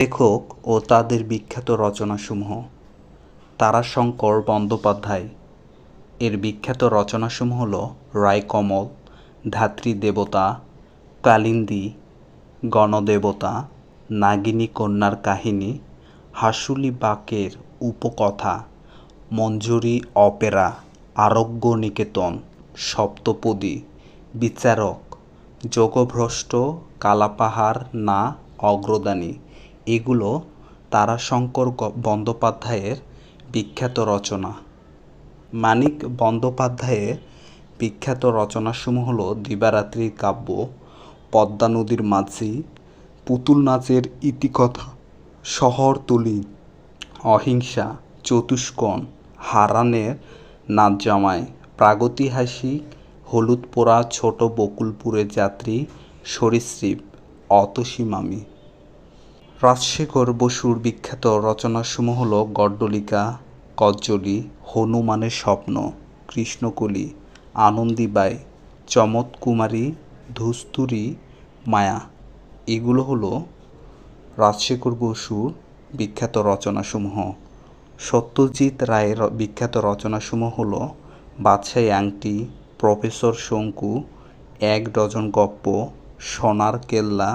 লেখক ও তাদের বিখ্যাত রচনাসমূহ। তারাশঙ্কর বন্দ্যোপাধ্যায়। এর বিখ্যাত রচনাসমূহ হল রায়কমল, ধাত্রী দেবতা, কালিন্দী, গণদেবতা, নাগিনী কন্যার কাহিনী, হাসুলি বাকের উপকথা, মঞ্জুরি অপেরা, আরোগ্য নিকেতন, সপ্তপদী, বিচারক, যোগভ্রষ্ট, কালাপাহাড় না, অগ্রদানী। এগুলো তারাশঙ্কর বন্দ্যোপাধ্যায়ের বিখ্যাত রচনা। মানিক বন্দ্যোপাধ্যায়ের বিখ্যাত রচনাসমূহ হল দিবারাত্রির কাব্য, পদ্মা নদীর মাঝি, পুতুল নাচের ইতিকথা শহরতলী অহিংসা, চতুষ্কোণ, হারানের নাচ জামাই, প্রাগৈতিহাসিক হলুদ পোড়া ছোট বকুলপুরের যাত্রী সরীসৃপ অতসী মামি রাজশেখর বসুর বিখ্যাত রচনাসমূহ হল গড্ডলিকা, কজ্জলি, হনুমানের স্বপ্ন, কৃষ্ণকলি, আনন্দীবাই, চমৎকুমারী, ধুস্তুরি, মায়া। এগুলো হলো রাজশেখর বসুর বিখ্যাত রচনাসমূহ। সত্যজিৎ রায়ের বিখ্যাত রচনাসমূহ হল বাদশাহী আংটি, প্রফেসর শঙ্কু, এক ডজন গপ্প, সোনার কেল্লা